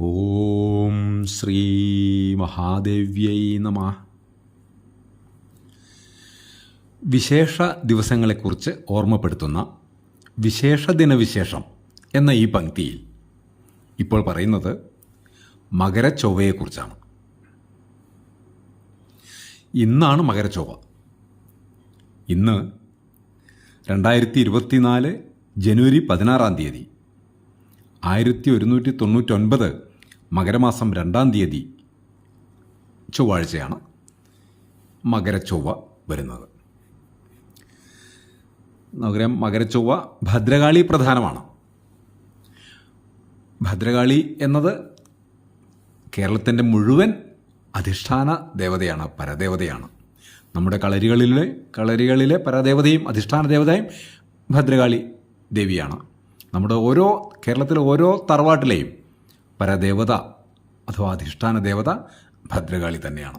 ഓം ശ്രീ മഹാദേവ്യൈ നമ. വിശേഷ ദിവസങ്ങളെക്കുറിച്ച് ഓർമ്മപ്പെടുത്തുന്ന വിശേഷ ദിനവിശേഷം എന്ന ഈ പങ്ക്തിയിൽ ഇപ്പോൾ പറയുന്നത് മകരച്ചൊവ്വയെക്കുറിച്ചാണ്. ഇന്നാണ് മകരച്ചൊവ്വ. ഇന്ന് രണ്ടായിരത്തി ഇരുപത്തിനാല് ജനുവരി പതിനാറാം തീയതി ആയിരത്തി ഒരുന്നൂറ്റി തൊണ്ണൂറ്റൊൻപത് മകരമാസം രണ്ടാം തീയതി ചൊവ്വാഴ്ചയാണ് മകരച്ചൊവ്വ വരുന്നത്. നമുക്കറിയാം മകരച്ചൊവ്വ ഭദ്രകാളി പ്രധാനമാണ്. ഭദ്രകാളി എന്നത് കേരളത്തിന്റെ മുഴുവൻ അധിഷ്ഠാന ദേവതയാണ് പരദേവതയാണ്. നമ്മുടെ കളരികളിലെ കളരികളിലെ പരദേവതയും അധിഷ്ഠാന ദേവതയും ഭദ്രകാളി ദേവിയാണ്. നമ്മുടെ ഓരോ കേരളത്തിലെ ഓരോ തറവാട്ടിലെയും പരദേവത അഥവാ അധിഷ്ഠാന ദേവത ഭദ്രകാളി തന്നെയാണ്.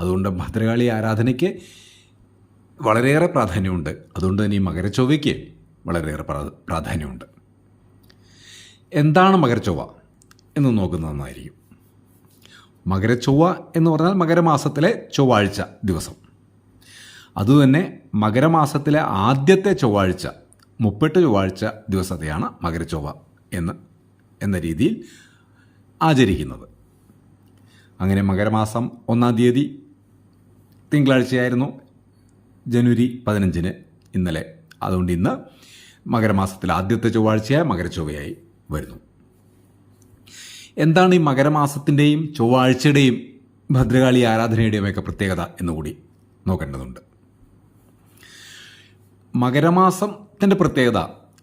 അതുകൊണ്ട് ഭദ്രകാളി ആരാധനയ്ക്ക് വളരെയേറെ പ്രാധാന്യമുണ്ട്. അതുകൊണ്ട് തന്നെ ഈ മകരച്ചൊവ്വയ്ക്ക് വളരെയേറെ പ്രാ- പ്രാധാന്യമുണ്ട്. എന്താണ് മകരച്ചൊവ്വ എന്ന് നോക്കുന്നത് നന്നായിരിക്കും. മകരച്ചൊവ്വ എന്ന് പറഞ്ഞാൽ മകരമാസത്തിലെ ചൊവ്വാഴ്ച ദിവസം. അതുതന്നെ മകരമാസത്തിലെ ആദ്യത്തെ ചൊവ്വാഴ്ച മുപ്പെട്ട് ചൊവ്വാഴ്ച ദിവസത്തെയാണ് മകരച്ചൊവ്വ എന്ന് എന്ന രീതിയിൽ ആചരിക്കുന്നത്. അങ്ങനെ മകരമാസം ഒന്നാം തീയതി തിങ്കളാഴ്ചയായിരുന്നു ജനുവരി പതിനഞ്ചിന് ഇന്നലെ. അതുകൊണ്ട് ഇന്ന് മകരമാസത്തിലെ ആദ്യത്തെ ചൊവ്വാഴ്ചയായ മകരച്ചൊവ്വയായി വരുന്നു. എന്താണ് ഈ മകരമാസത്തിന്റെയും ചൊവ്വാഴ്ചയുടെയും ഭദ്രകാളി ആരാധനയുടെയും ഒക്കെ പ്രത്യേകത എന്നുകൂടി നോക്കേണ്ടതുണ്ട്. മകരമാസത്തിന്റെ പ്രത്യേകത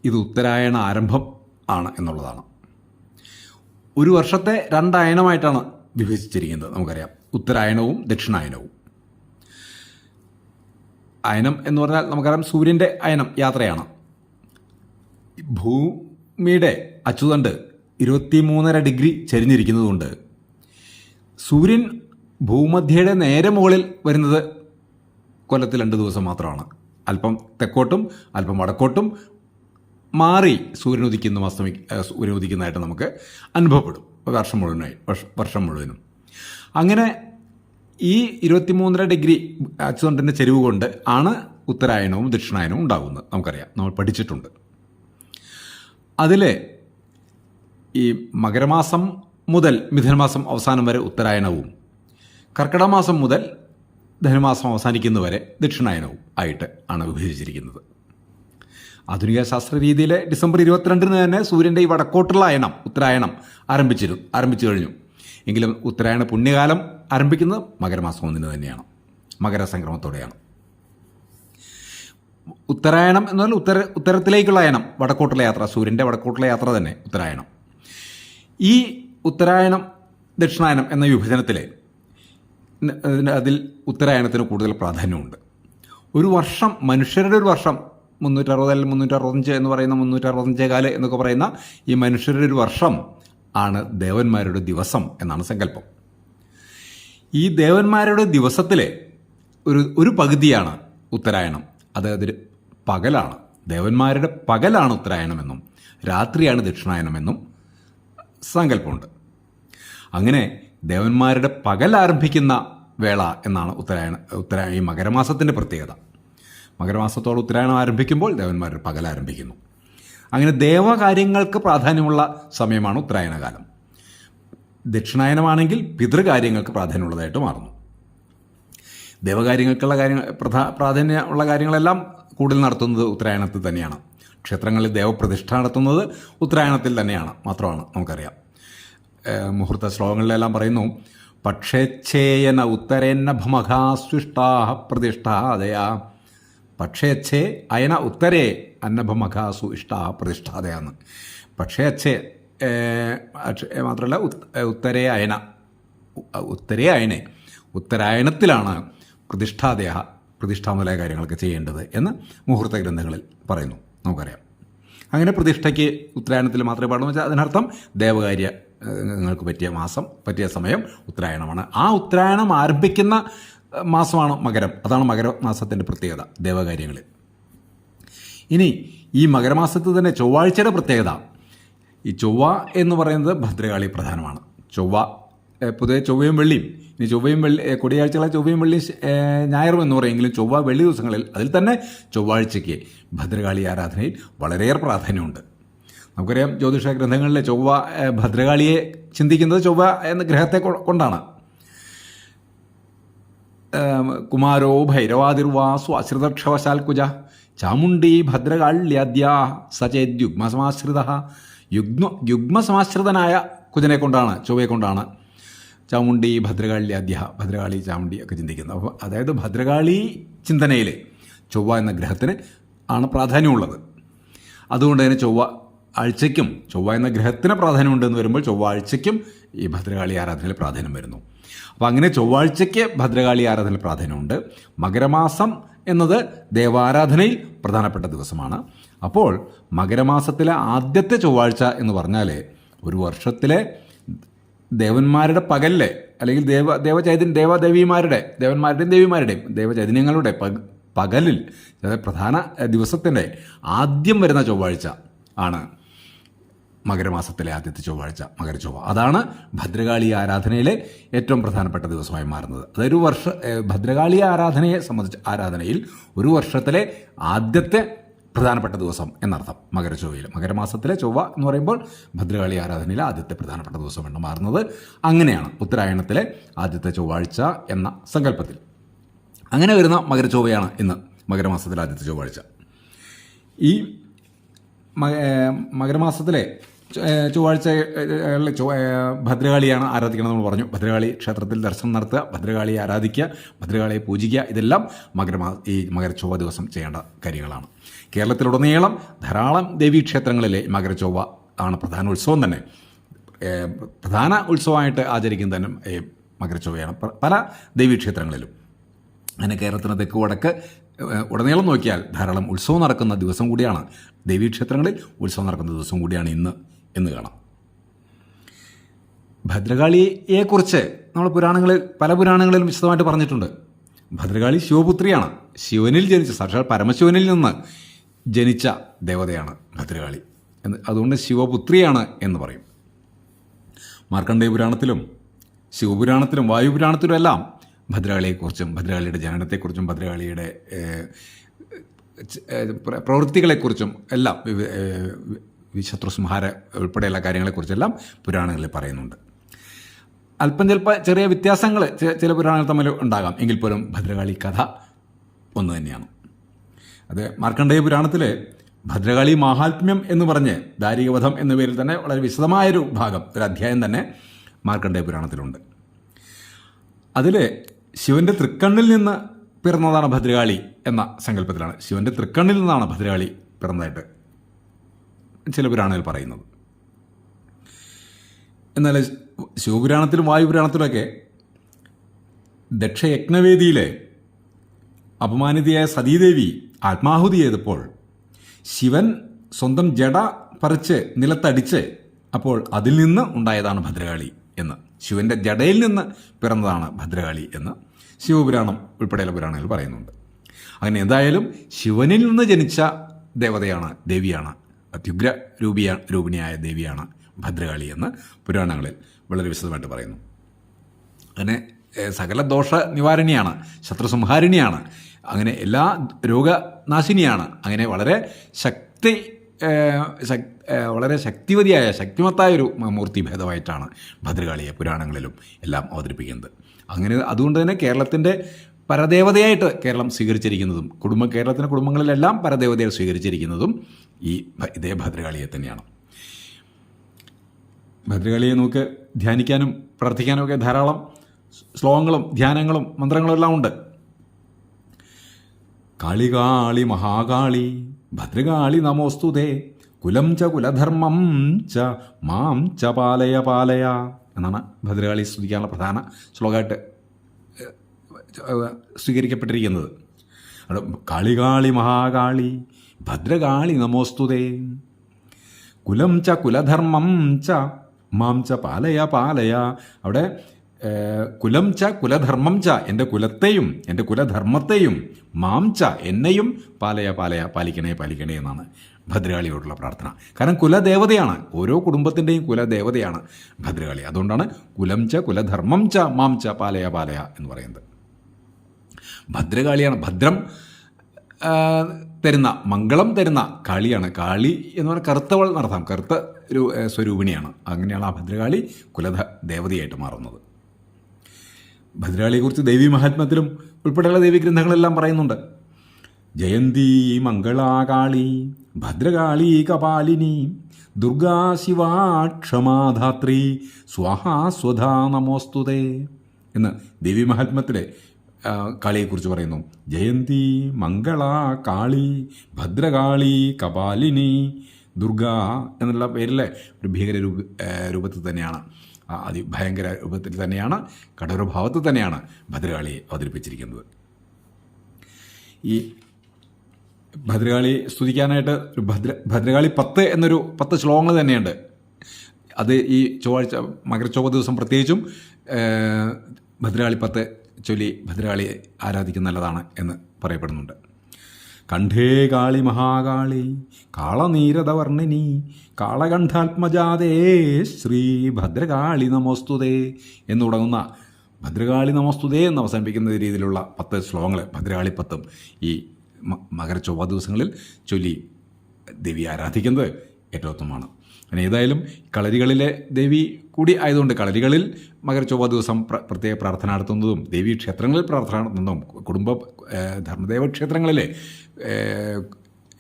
ഇത് ഉത്തരായണ ആരംഭം ആണ് എന്നുള്ളതാണ്. ഒരു വർഷത്തെ രണ്ടയനമായിട്ടാണ് വിഭജിച്ചിരിക്കുന്നത്. നമുക്കറിയാം. ഉത്തരായനവും ദക്ഷിണായനവും. അയനം എന്ന് പറഞ്ഞാൽ നമുക്കറിയാം സൂര്യന്റെ അയനം യാത്രയാണ്. ഭൂമിയുടെ അച്ചുതണ്ട് ഇരുപത്തി മൂന്നര ഡിഗ്രി ചരിഞ്ഞിരിക്കുന്നതുകൊണ്ട് സൂര്യൻ ഭൂമധ്യയുടെ നേരെ മുകളിൽ വരുന്നത് കൊല്ലത്തിൽ രണ്ട് ദിവസം മാത്രമാണ്. അല്പം തെക്കോട്ടും അല്പം വടക്കോട്ടും മാറി സൂര്യൻ ഉദിക്കുന്ന അസ്തമി സൂര്യൻ ഉദിക്കുന്നതായിട്ട് നമുക്ക് അനുഭവപ്പെടും. വർഷം മുഴുവനായി വർഷ- വർഷം മുഴുവനും. അങ്ങനെ ഈ ഇരുപത്തിമൂന്നര ഡിഗ്രി അച്ചുതണ്ടിന്റെ ചെരിവ് കൊണ്ട് ആണ് ഉത്തരായനവും ദക്ഷിണായനവും ഉണ്ടാകുന്നത്. നമുക്കറിയാം. നമ്മൾ പഠിച്ചിട്ടുണ്ട്. അതിൽ ഈ മകരമാസം മുതൽ മിഥുനമാസം അവസാനം വരെ ഉത്തരായനവും കർക്കിടമാസം മുതൽ ധനുമാസം അവസാനിക്കുന്നവരെ ദക്ഷിണായനവും ആയിട്ട് ആണ് വിഭജിച്ചിരിക്കുന്നത്. ആധുനിക ശാസ്ത്ര രീതിയിലെ ഡിസംബർ ഇരുപത്തിരണ്ടിന് തന്നെ സൂര്യന്റെ ഈ വടക്കോട്ടുള്ള അയണം ഉത്തരായണം ആരംഭിച്ചിരുന്നു ആരംഭിച്ചു കഴിഞ്ഞു. എങ്കിലും ഉത്തരായണ പുണ്യകാലം ആരംഭിക്കുന്നത് മകരമാസം ഒന്നിന് തന്നെയാണ്. മകരസംക്രമത്തോടെയാണ്. ഉത്തരായണം എന്ന് പറഞ്ഞാൽ ഉത്തര ഉത്തരത്തിലേക്കുള്ള അയണം വടക്കോട്ടുള്ള യാത്ര സൂര്യന്റെ വടക്കോട്ടുള്ള യാത്ര തന്നെ ഉത്തരായണം. ഈ ഉത്തരായണം ദക്ഷിണായനം എന്ന വിഭജനത്തിൽ അതിൽ ഉത്തരായണത്തിന് കൂടുതൽ പ്രാധാന്യമുണ്ട്. ഒരു വർഷം മനുഷ്യരുടെ ഒരു വർഷം മുന്നൂറ്ററുപത് അല്ലെങ്കിൽ മുന്നൂറ്ററുപത്തഞ്ച് എന്ന് പറയുന്ന മുന്നൂറ്ററുപത്തഞ്ചേ കാല എന്നൊക്കെ പറയുന്ന ഈ മനുഷ്യരുടെ ഒരു വർഷം ആണ് ദേവന്മാരുടെ ദിവസം എന്നാണ് സങ്കല്പം. ഈ ദേവന്മാരുടെ ദിവസത്തിലെ ഒരു ഒരു പകുതിയാണ് ഉത്തരായണം. അത് അതിൽ പകലാണ്. ദേവന്മാരുടെ പകലാണ് ഉത്തരായണമെന്നും രാത്രിയാണ് ദക്ഷിണായനമെന്നും സങ്കല്പമുണ്ട്. അങ്ങനെ ദേവന്മാരുടെ പകൽ ആരംഭിക്കുന്ന വേള എന്നാണ് ഉത്തരായണ ഉത്തരായ ഈ മകരമാസത്തിന്റെ പ്രത്യേകത. മകരമാസത്തോടെ ഉത്തരായണം ആരംഭിക്കുമ്പോൾ ദേവന്മാർ പകൽ ആരംഭിക്കുന്നു. അങ്ങനെ ദേവകാര്യങ്ങൾക്ക് പ്രാധാന്യമുള്ള സമയമാണ് ഉത്തരായണകാലം. ദക്ഷിണായനമാണെങ്കിൽ പിതൃകാര്യങ്ങൾക്ക് പ്രാധാന്യമുള്ളതായിട്ട് മാറുന്നു. ദേവകാര്യങ്ങൾക്കുള്ള കാര്യങ്ങൾ പ്രധാ പ്രാധാന്യമുള്ള കാര്യങ്ങളെല്ലാം കൂടുതൽ നടത്തുന്നത് ഉത്തരായണത്തിൽ തന്നെയാണ്. ക്ഷേത്രങ്ങളിൽ ദേവപ്രതിഷ്ഠ നടത്തുന്നത് ഉത്തരായണത്തിൽ തന്നെയാണ് മാത്രമാണ് നമുക്കറിയാം. മുഹൂർത്ത ശ്ലോകങ്ങളിലെല്ലാം പറയുന്നു പക്ഷേ പക്ഷേച്ഛേയന ഉത്തരേന്നഭമഘാസ്വിഷ്ടാ പ്രതിഷ്ഠാദയാ പക്ഷേച്ഛേ അയന ഉത്തരേ അന്നഭമഖാസു ഇഷ്ടാ പ്രതിഷ്ഠാതയാണ് പക്ഷേ അച്ഛേ മാത്രമല്ല ഉത്തരേ അയന ഉത്തരേ അയനെ ഉത്തരായണത്തിലാണ് പ്രതിഷ്ഠാദേഹ പ്രതിഷ്ഠ മുതലായ കാര്യങ്ങളൊക്കെ ചെയ്യേണ്ടത് എന്ന് മുഹൂർത്ത ഗ്രന്ഥങ്ങളിൽ പറയുന്നു. നമുക്കറിയാം. അങ്ങനെ പ്രതിഷ്ഠയ്ക്ക് ഉത്തരായണത്തിൽ മാത്രമേ പാടുള്ളൂ വെച്ചാൽ അതിനർത്ഥം ദേവകാര്യ നിങ്ങൾക്ക് പറ്റിയ മാസം പറ്റിയ സമയം ഉത്തരായണമാണ്. ആ ഉത്തരായണം ആരംഭിക്കുന്ന മാസമാണ് മകരം. അതാണ് മകരമാസത്തിന്റെ പ്രത്യേകത ദേവകാര്യങ്ങൾ ഇനി ഈ മകരമാസത്തിൽ തന്നെ ചൊവ്വാഴ്ചയുടെ പ്രത്യേകത. ഈ ചൊവ്വ എന്ന് പറയുന്നത് ഭദ്രകാളി പ്രധാനമാണ്. ചൊവ്വ പൊതുവെ ചൊവ്വയും വെള്ളിയും. ഇനി ചൊവ്വയും വെള്ളി കൊടിയാഴ്ചകളെ ചൊവ്വയും വെള്ളിയും ഞായറും എന്ന് പറയുമെങ്കിലും ചൊവ്വ വെള്ളി ദിവസങ്ങളിൽ അതിൽ തന്നെ ചൊവ്വാഴ്ചയ്ക്ക് ഭദ്രകാളി ആരാധനയിൽ വളരെയേറെ പ്രാധാന്യമുണ്ട്. നമുക്കറിയാം ജ്യോതിഷ ഗ്രന്ഥങ്ങളിലെ ചൊവ്വ ഭദ്രകാളിയെ ചിന്തിക്കുന്നത് ചൊവ്വ എന്ന ഗ്രഹത്തെ കൊണ്ടാണ്. കുമാരോ ഭൈരവാതിർവാസു അശ്രിതക്ഷവശാൽ കുജ. ചാമുണ്ഡി സചേത് യുഗ്മസമാശ്രിത. യുഗ്മ യുഗ്മസമാശ്രിതനായ കുജനെ കൊണ്ടാണ് ചൊവ്വയെ കൊണ്ടാണ്. ചാമുണ്ഡി ഭദ്രകാളിയാദ്യ ഭദ്രകാളി ചാമുണ്ഡി ഒക്കെ ചിന്തിക്കുന്നത് അപ്പോൾ അതായത് ഭദ്രകാളി ചിന്തനയിൽ ചൊവ്വ എന്ന ഗ്രഹത്തിന് ആണ് പ്രാധാന്യമുള്ളത്. അതുകൊണ്ട് തന്നെ ചൊവ്വ ആഴ്ചയ്ക്കും ചൊവ്വ എന്ന ഗ്രഹത്തിന് പ്രാധാന്യമുണ്ടെന്ന് വരുമ്പോൾ ചൊവ്വാഴ്ചയ്ക്കും ഈ ഭദ്രകാളി ആരാധനയിൽ പ്രാധാന്യം വരുന്നു. അപ്പോൾ അങ്ങനെ ചൊവ്വാഴ്ചയ്ക്ക് ഭദ്രകാളി ആരാധന പ്രാധാന്യമുണ്ട്. മകരമാസം എന്നത് ദേവാരാധനയിൽ പ്രധാനപ്പെട്ട ദിവസമാണ്. അപ്പോൾ മകരമാസത്തിലെ ആദ്യത്തെ ചൊവ്വാഴ്ച എന്ന് പറഞ്ഞാൽ ഒരു വർഷത്തിലെ ദേവന്മാരുടെ പകലിലെ അല്ലെങ്കിൽ ദേവ ദേവചൈതന്യ ദേവദേവിമാരുടെ ദേവന്മാരുടെയും ദേവിമാരുടെയും ദേവചൈതന്യങ്ങളുടെ പക പകലിൽ പ്രധാന ദിവസത്തിന്റെ ആദ്യം വരുന്ന ചൊവ്വാഴ്ച ആണ്. മകരമാസത്തിലെ ആദ്യത്തെ ചൊവ്വാഴ്ച മകരചൊവ്വ. അതാണ് ഭദ്രകാളി ആരാധനയിലെ ഏറ്റവും പ്രധാനപ്പെട്ട ദിവസമായി മാറുന്നത്. അതൊരു വർഷ ഭദ്രകാളി ആരാധനയെ സംബന്ധിച്ച് ആരാധനയിൽ ഒരു വർഷത്തിലെ ആദ്യത്തെ പ്രധാനപ്പെട്ട ദിവസം എന്നർത്ഥം മകരചൊവ്വയിൽ. മകരമാസത്തിലെ ചൊവ്വ എന്ന് പറയുമ്പോൾ ഭദ്രകാളി ആരാധനയിലെ ആദ്യത്തെ പ്രധാനപ്പെട്ട ദിവസമാണ് മാറുന്നത് അങ്ങനെയാണ് ഉത്തരായണത്തിലെ ആദ്യത്തെ ചൊവ്വാഴ്ച എന്ന സങ്കല്പത്തിൽ. അങ്ങനെ വരുന്ന മകരചൊവ്വയാണ് ഇന്ന് മകരമാസത്തിലെ ആദ്യത്തെ ചൊവ്വാഴ്ച. ഈ മകരമാസത്തിലെ ചൊവ്വാഴ്ച ഭദ്രകാളിയാണ് ആരാധിക്കണം എന്ന് പറഞ്ഞു. ഭദ്രകാളി ക്ഷേത്രത്തിൽ ദർശനം നടത്തുക ഭദ്രകാളിയെ ആരാധിക്കുക ഭദ്രകാളിയെ പൂജിക്കുക ഇതെല്ലാം മകരമാ ഈ മകരച്ചൊവ്വ ദിവസം ചെയ്യേണ്ട കാര്യങ്ങളാണ്. കേരളത്തിലുടനീളം ധാരാളം ദേവീക്ഷേത്രങ്ങളിലെ മകരച്ചൊവ്വ ആണ് പ്രധാന ഉത്സവം തന്നെ പ്രധാന ഉത്സവമായിട്ട് ആചരിക്കുന്ന തന്നെ മകരച്ചൊവ്വയാണ്. പല ദേവീക്ഷേത്രങ്ങളിലും. അങ്ങനെ കേരളത്തിന് തെക്ക് വടക്ക് ഉടനീളം നോക്കിയാൽ ധാരാളം ഉത്സവം നടക്കുന്ന ദിവസം കൂടിയാണ്. ദേവീക്ഷേത്രങ്ങളിൽ ഉത്സവം നടക്കുന്ന ദിവസം കൂടിയാണ് ഇന്ന് എന്ന് കാണാം. ഭദ്രകാളിയെക്കുറിച്ച് നമ്മൾ പുരാണങ്ങളിൽ പല പുരാണങ്ങളിലും വിശദമായിട്ട് പറഞ്ഞിട്ടുണ്ട്. ഭദ്രകാളി ശിവപുത്രിയാണ്. ശിവനിൽ ജനിച്ച സാക്ഷാൽ പരമശിവനിൽ നിന്ന് ജനിച്ച ദേവതയാണ് ഭദ്രകാളി. എന്ന് അതുകൊണ്ട് ശിവപുത്രിയാണ് എന്ന് പറയും. മാർക്കണ്ഡേയ പുരാണത്തിലും ശിവപുരാണത്തിലും വായുപുരാണത്തിലും എല്ലാം ഭദ്രകാളിയെക്കുറിച്ചും ഭദ്രകാളിയുടെ ജനനത്തെക്കുറിച്ചും ഭദ്രകാളിയുടെ പ്രവൃത്തികളെക്കുറിച്ചും എല്ലാം ശത്രുസംഹാര ഉൾപ്പെടെയുള്ള കാര്യങ്ങളെക്കുറിച്ചെല്ലാം പുരാണങ്ങളിൽ പറയുന്നുണ്ട്. അല്പം ചിലപ്പോൾ ചെറിയ വ്യത്യാസങ്ങൾ ചില പുരാണങ്ങൾ തമ്മിൽ ഉണ്ടാകാം. എങ്കിൽ പോലും ഭദ്രകാളി കഥ ഒന്ന് തന്നെയാണ്. അത് മാർക്കണ്ഡേയ പുരാണത്തിൽ ഭദ്രകാളി മാഹാത്മ്യം എന്ന് പറഞ്ഞ് ദാരികവധം എന്ന പേരിൽ തന്നെ വളരെ വിശദമായൊരു ഭാഗം ഒരു അധ്യായം തന്നെ മാർക്കണ്ഡേയ പുരാണത്തിലുണ്ട്. അതിൽ ശിവന്റെ തൃക്കണ്ണിൽ നിന്ന് പിറന്നതാണ് ഭദ്രകാളി എന്ന സങ്കല്പത്തിലാണ്. ശിവന്റെ തൃക്കണ്ണിൽ നിന്നാണ് ഭദ്രകാളി പിറന്നതായിട്ട് ചില പുരാണങ്ങൾ പറയുന്നത്. എന്നാൽ ശിവപുരാണത്തിലും വായുപുരാണത്തിലൊക്കെ ദക്ഷയജ്ഞവേദിയിലെ അപമാനിതയായ സതീദേവി ആത്മാഹുതി ചെയ്തപ്പോൾ ശിവൻ സ്വന്തം ജട പറിച്ച് നിലത്തടിച്ച് അപ്പോൾ അതിൽ നിന്ന് ഉണ്ടായതാണ് ഭദ്രകാളി എന്ന്. ശിവന്റെ ജടയിൽ നിന്ന് പിറന്നതാണ് ഭദ്രകാളി എന്ന് ശിവപുരാണം ഉൾപ്പെടെയുള്ള പുരാണങ്ങൾ പറയുന്നുണ്ട്. അങ്ങനെ എന്തായാലും ശിവനിൽ നിന്ന് ജനിച്ച ദേവതയാണ് ദേവിയാണ് അത്യുഗ്ര രൂപിയ രൂപിണിയായ ദേവിയാണ് ഭദ്രകാളി എന്ന് പുരാണങ്ങളിൽ വളരെ വിശദമായിട്ട് പറയുന്നു. അങ്ങനെ സകല ദോഷ നിവാരണിയാണ് ശത്രുസംഹാരിണിയാണ് അങ്ങനെ എല്ലാ രോഗനാശിനിയാണ് അങ്ങനെ വളരെ ശക്തി വളരെ ശക്തിവതിയായ ശക്തിമത്തായ ഒരു മൂർത്തി ഭേദമായിട്ടാണ് ഭദ്രകാളിയെ പുരാണങ്ങളിലും എല്ലാം അവതരിപ്പിക്കുന്നത്. അങ്ങനെ അതുകൊണ്ട് തന്നെ കേരളത്തിന്റെ പരദേവതയായിട്ട് കേരളം സ്വീകരിച്ചിരിക്കുന്നതും കുടുംബ കേരളത്തിന്റെ കുടുംബങ്ങളിലെല്ലാം പരദേവതയെ സ്വീകരിച്ചിരിക്കുന്നതും ഈ ഇതേ ഭദ്രകാളിയെ തന്നെയാണ്. ഭദ്രകാളിയെ നമുക്ക് ധ്യാനിക്കാനും പ്രാർത്ഥിക്കാനും ഒക്കെ ധാരാളം ശ്ലോകങ്ങളും ധ്യാനങ്ങളും മന്ത്രങ്ങളും എല്ലാം ഉണ്ട്. കാളികാളി മഹാകാളി ഭദ്രകാളി നമോസ്തുതേ. കുലം ച കുലധർമ്മം ച മാം ച പാലയ പാലയ എന്നാണ് ഭദ്രകാളി സ്തുതിക്കാനുള്ള പ്രധാന ശ്ലോകമായിട്ട് സ്വീകരിക്കപ്പെട്ടിരിക്കുന്നത്. കാളികാളി മഹാകാളി ഭദ്രകാളി നമോസ്തുതേ. കുലം ച കുലധർമ്മം ച മാം ച പാലയ പാലയ. അവിടെ കുലം ച കുലധർമ്മം ച എന്റെ കുലത്തെയും എന്റെ കുലധർമ്മത്തെയും മാം ച എന്നെയും പാലയ പാലയ പാലിക്കണേ പാലിക്കണേ എന്നാണ് ഭദ്രകാളിയോടുള്ള പ്രാർത്ഥന. കാരണം കുലദേവതയാണ്. ഓരോ കുടുംബത്തിന്റെയും കുലദേവതയാണ് ഭദ്രകാളി. അതുകൊണ്ടാണ് കുലം ച കുലധർമ്മം ച മാം ച പാലയ പാലയ എന്ന് പറയുന്നത്. ഭദ്രകാളിയാണ് ഭദ്രം തരുന്ന മംഗളം തരുന്ന കാളിയാണ്. കാളി എന്ന് പറഞ്ഞാൽ കറുത്തവൾ നടത്താം കറുത്ത ഒരു സ്വരൂപിണിയാണ്. അങ്ങനെയാണ് ആ ഭദ്രകാളി കുലധ ദേവതയായിട്ട് മാറുന്നത്. ഭദ്രകാളിയെക്കുറിച്ച് ദേവി മഹാത്മത്തിലും ഉൾപ്പെടെയുള്ള ദേവി ഗ്രന്ഥങ്ങളെല്ലാം പറയുന്നുണ്ട്. ജയന്തി മംഗളാകാളി ഭദ്രകാളി കപാലിനി ദുർഗാ ശിവാക്ഷമാധാത്രി സ്വഹാസ്വധാ സ്വാഹാ സ്വധാ നമോസ്തുതേ എന്ന് ദേവി മഹാത്മത്തിലെ കാളിയെക്കുറിച്ച് പറയുന്നു. ജയന്തി മംഗള കാളി ഭദ്രകാളി കപാലിനി ദുർഗ എന്നുള്ള പേരിലെ ഒരു ഭീകര രൂപ രൂപത്തിൽ തന്നെയാണ്. അതിഭയങ്കര രൂപത്തിൽ തന്നെയാണ് കഠോരഭാവത്തിൽ തന്നെയാണ് ഭദ്രകാളിയെ അവതരിപ്പിച്ചിരിക്കുന്നത്. ഈ ഭദ്രകാളി സ്തുതിക്കാനായിട്ട് ഒരു ഭദ്ര ഭദ്രകാളി പത്ത് എന്നൊരു പത്ത് ശ്ലോകങ്ങൾ തന്നെയുണ്ട്. അത് ഈ ചൊവ്വാഴ്ച മകരച്ചൊവ്വ ദിവസം പ്രത്യേകിച്ചും ഭദ്രകാളി പത്ത് ചൊല്ലി ഭദ്രകാളിയെ ആരാധിക്കുന്ന നല്ലതാണ് എന്ന് പറയപ്പെടുന്നുണ്ട്. കണ്ഠേ കാളി മഹാകാളി കാളനീരതവർണിനി കാളകണ്ഠാത്മജാതേ ശ്രീ ഭദ്രകാളി നമോസ്തുതേ എന്ന് തുടങ്ങുന്ന ഭദ്രകാളി നമോസ്തുതേ എന്ന് അവസാനിപ്പിക്കുന്ന രീതിയിലുള്ള പത്ത് ശ്ലോകങ്ങൾ ഭദ്രകാളി പത്തും ഈ മകരചൊവ്വ ദിവസങ്ങളിൽ ചൊല്ലി ദേവി ആരാധിക്കുന്നത് ഏറ്റവും അങ്ങനെ ഏതായാലും കളരികളിലെ ദേവി കൂടി ആയതുകൊണ്ട് കളരികളിൽ മകരച്ചൊവ്വ ദിവസം പ്ര- പ്രത്യേക പ്രാർത്ഥന നടത്തുന്നതും ദേവീ ക്ഷേത്രങ്ങളിൽ പ്രാർത്ഥന നടത്തുന്നതും കുടുംബ ധർമ്മദേവ ക്ഷേത്രങ്ങളിലെ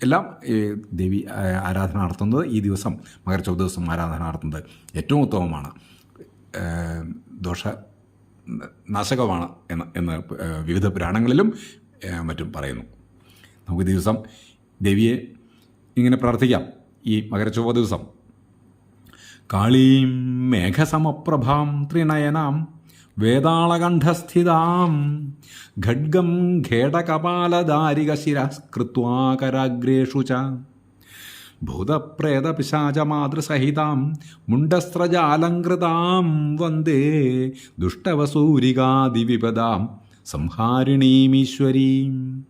എല്ലാം ദേവി ആരാധന നടത്തുന്നത് ഈ ദിവസം മകരച്ചൊവ്വ ദിവസം ആരാധന നടത്തുന്നത് ഏറ്റവും ഉത്തമമാണ്. ദോഷ നാശകമാണ് എന്ന് എന്ന് വിവിധ പുരാണങ്ങളിലും മറ്റും പറയുന്നു. നമുക്ക് ദിവസം ദേവിയെ ഇങ്ങനെ പ്രാർത്ഥിക്കാം. ഈ മകരച്ചൊവ്വ ദിവസം കാളീം മേഘസമപ്രഭാം ത്രിനയനാം വേതാളകണ്ഠസ്ഥിതാം ഖഡ്ഗം ഖേടകപാലദാരികശിരസ്കൃത്വാകരാഗ്രേഷു ച. ഭൂതപ്രേതപിശാചമാതൃസഹിതാം മുണ്ടസ്രജാലങ്കൃതാം വന്ദേ ദുഷ്ടവസൂരികാദിവിപദാം സംഹാരിണീമീശ്വരീം.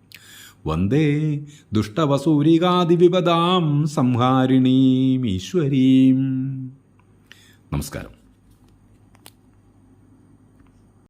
വന്ദേ ദുഷ്ടവസൂരികാദിവിപദാം സംഹാരിണീമീശ്വരീം. നമസ്കാരം.